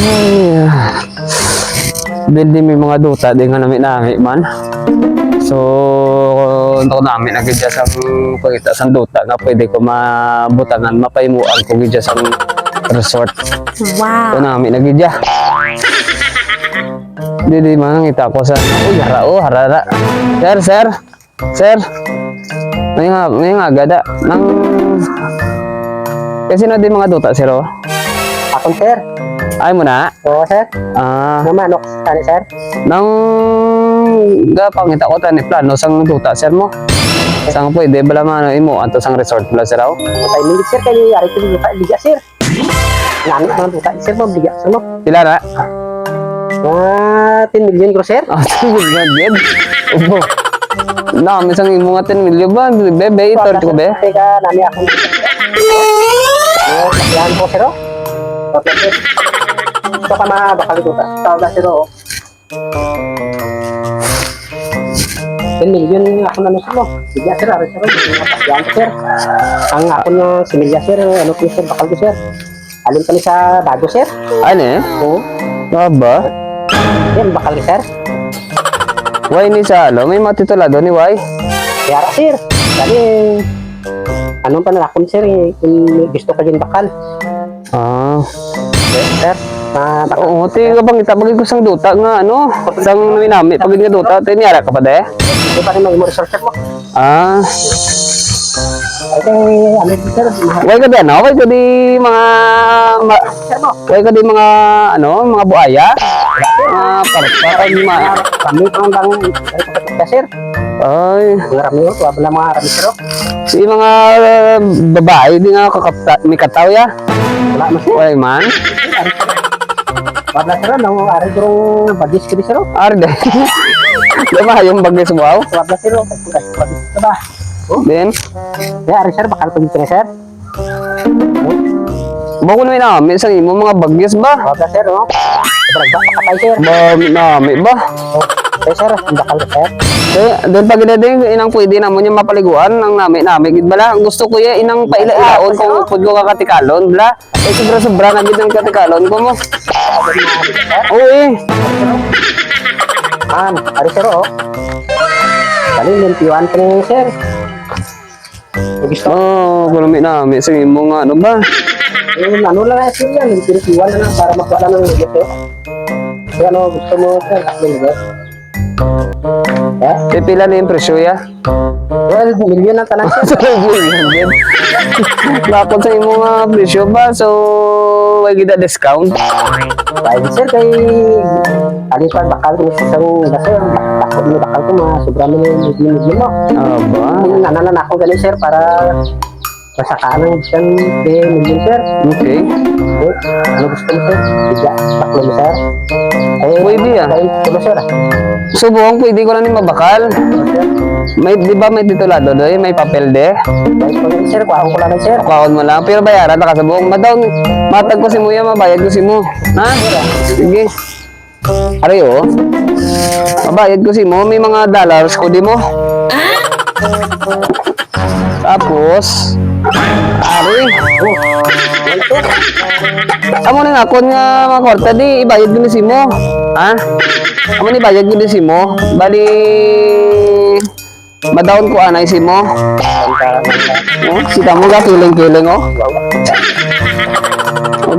Ay, Hindi may mga duta, di nga namin nami man. So, ito namin agad dyan sa pagkita sa duta nga pwede ko mabutangan, mapaimuan ko gidya sa resort. Wow. Ito namin agad dyan. Hindi, di man ngita ko sa, uy, hara, oh, harara. Sir, sir, sir. May nga, may nga agad, ah. Nang, kasi na di mga duta, sir, oh. Akong sir. Ay mo na. Oo sir. Ah, Ano manok tani sir? nang gapangita ko tani plano sang duta sir mo. Sang pwede bala man imo anto sang resort bala sir aw. Patay minit sir kay ari ko lupa biga sir. Ngani man lupa sir mo biga sir mo. Pila na? Ah, 10 million ko sir. Ah, sige na gid. Ubo. Na, mi sang imo nga 10 milyon ba? Bebe, ito ko be. Teka, nami ako. Oh, yan po sir. oh. Okay sir. Ito ka mga bakal ito ta. Tawag na sir. oh. 10 million ako na sir mo. Biga sir, ari sir. Yan sir. Ang ako na similya sir, ano po sir, bakal ko sir. Alin kami sa bago sir. Ano eh? Oo. Aba? Yan, bakal ni sir. Why ni sa alo? May matitulado ni Why? Kaya sir. Dali, anong panalakon sir, eh, kung gusto ka din bakal. Ah. Sir, sir. Ah, bakal. Oo, ti ka bang itabagin ko sang duta nga ano? Sang minami pagin nga duta, tinyara ka pa de? Ito pa rin resort sir mo. Ah. Why ka di ano? Why ka di mga ma- mo. Why ka di mga ano, mga buaya? Mga parpa kag ma. Kami pa ang bang, ay, kapatid ka, sir. Ay, Mga rami yun, lang mga rami, sir, oh. si mga eh, babae di nga kakapta, may kataw ya. Wala mo, sir. Why man? Wala, sir, nang ari kurong bagis ka di, sir, oh. Arde. Diba yung bagay sa buhaw? Wala, sir, oh. Bagis ka ba? Then, Ya, ari, sir, bakal pag sir. bako na namin sa imo mga bagyas ba? Wala, sir, oh. Sobrang ba, pakatay, sir. Ba, nami ba? Oh, sir, ang bakal ka, sir. Eh, doon pag din inang pwede namon yung mapaliguan ng nami nami gid bala. Gusto ko ya inang paila-ilaon kung pud ko kakatikalon bala. Eh sobra-sobra na gid ang katikalon ko mo. Oo eh. Man, ari sir, oh. Kali, limpiwan niya, sir. Gusto, Oh, gulami nami sa imo nga ano ba? eh, ano lang na, sir, yan. Limpiwan na lang para makuha ng eh. Kaya ano, gusto mo, sir, kakli lugot. Eh, pila na yung presyo ya? 12 million ang tanan, sir. Bakit sa imo nga presyo ba? So, way gida discount? Dahil, sir, kay... Ali pa, bakal ko sa isang sir. Bakal mo, bakal ko, mga sobra mo yung million mo. Aba. Nananan ako ganun, sir, para masakaan ng isang 10 million, sir. Okay. Eh, ano gusto mo, sir? Tiga, baklo mo, sir. Eh, Pwede, ah. Dahil, ano, sir, ah. Subukan pwede ko lang ni mabakal. May, di ba may titulado doy? May papel de? Po yun, sir, kuha ko lang, sir. Kaon mo lang. Pero bayaran na kasabong. Madaw, matag ko si Muya, mabayad ko si mo. Ha? Sige. Aray oh. Mabayad ko si mo. May mga dollars ko di mo. Tapos, Ari. Oh. Amo na ako nga mga kwarta di ibayad ko ni si mo. Ha? Amo ni bayad ko ni si mo. Bali Madaon ko anay si mo. Oh, sita mo ga kiling-kiling oh.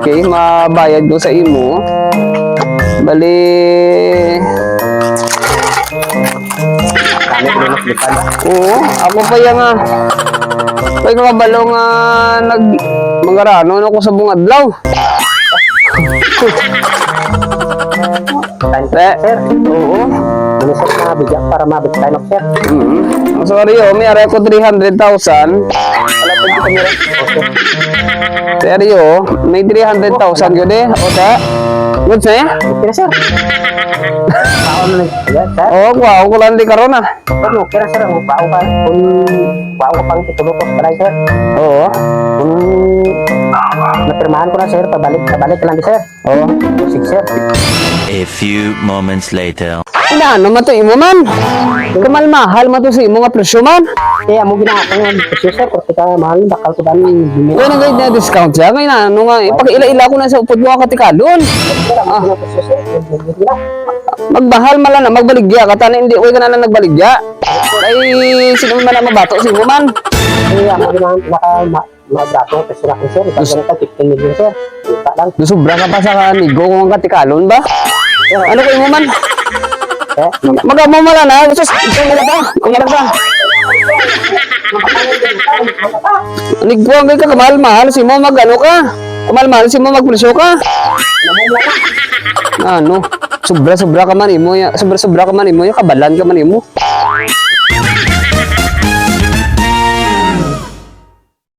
Okay, mabayad ko sa imo. Bali. Oo, ako pa yung nga. Nga balo nga nag mangarano na ako sa bungadlaw. Time to, Eh, sir. oo. Ano, sir, bigyan para mabit tayo, sir. Mm. Sorry oh, may aray ko 300,000. Wala po dito meron. Okay. Seryo, may 300,000 yun eh. O ta? Good na? Okay na, sir. Oo, kuha ko lang di karon ah. Okay na, sir. Ang bao ka, kung bao ka pang titulo ko balay, sir. Oo. Kung napirmahan ko na, sir, pabalik, pabalik ka lang di, sir. Oo. Sige, sir. A few moments later. Inaano man to imo man? Kamal-mahal man to sa imo nga presyo man. Kaya mo ginagawa nga presyo, sir. Kasi ka mahal, bakal ko dami bumili. Kaya nagayad na discount siya. Kaya na, ano nga, ipag-ila-ila ko na sa upod mo ang katikalon. Na. Magbahal man lang na, magbaligya ka. Tana hindi, huwag ka na lang nagbaligya. Ay, sino man na mabato sa imo man. Kaya mo ginagawa, naka, ma- mabrato ang presyo natin, sir. Ipag ganito, 15 million, sir. Kita lang. Nasubra ka pa sa kanigo kung ang katikalon ba? Ano imo man? Sir, Magamo mo lang na. Sus, ikaw na ka. Ikaw na ka. Nigpuan kay ka kamahal-mahal si mo mag ano ka. Kamahal-mahal si mo magpresyo ka. Ano? Sobra-sobra ka man imo, sobra-sobra ka man imo, kabalan ka man imo.